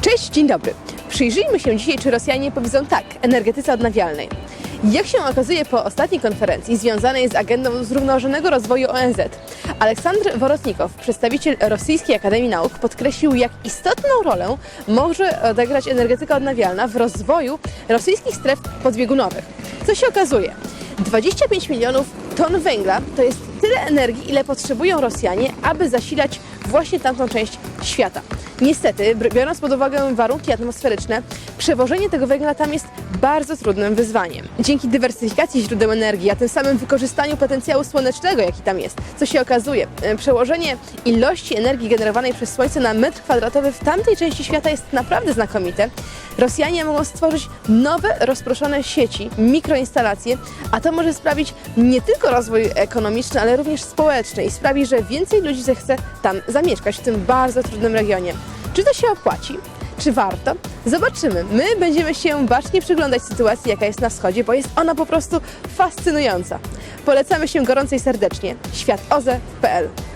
Cześć, dzień dobry. Przyjrzyjmy się dzisiaj, czy Rosjanie powiedzą tak energetyce odnawialnej. Jak się okazuje po ostatniej konferencji związanej z agendą zrównoważonego rozwoju ONZ, Aleksandr Worotnikow, przedstawiciel Rosyjskiej Akademii Nauk, podkreślił, jak istotną rolę może odegrać energetyka odnawialna w rozwoju rosyjskich stref podbiegunowych. Co się okazuje? 25 milionów ton węgla to jest tyle energii, ile potrzebują Rosjanie, aby zasilać właśnie tamtą część świata. Niestety, biorąc pod uwagę warunki atmosferyczne, przewożenie tego węgla tam jest bardzo trudnym wyzwaniem. Dzięki dywersyfikacji źródeł energii, a tym samym wykorzystaniu potencjału słonecznego, jaki tam jest, co się okazuje, e, przełożenie ilości energii generowanej przez Słońce na metr kwadratowy w tamtej części świata jest naprawdę znakomite. Rosjanie mogą stworzyć nowe, rozproszone sieci, mikroinstalacje, a to może sprawić nie tylko rozwój ekonomiczny, ale również społeczny i sprawi, że więcej ludzi zechce tam zamieszkać w tym bardzo trudnym regionie. Czy to się opłaci? Czy warto? Zobaczymy. My będziemy się bacznie przyglądać sytuacji, jaka jest na wschodzie, bo jest ona po prostu fascynująca. Polecamy się gorąco i serdecznie. Światoze.pl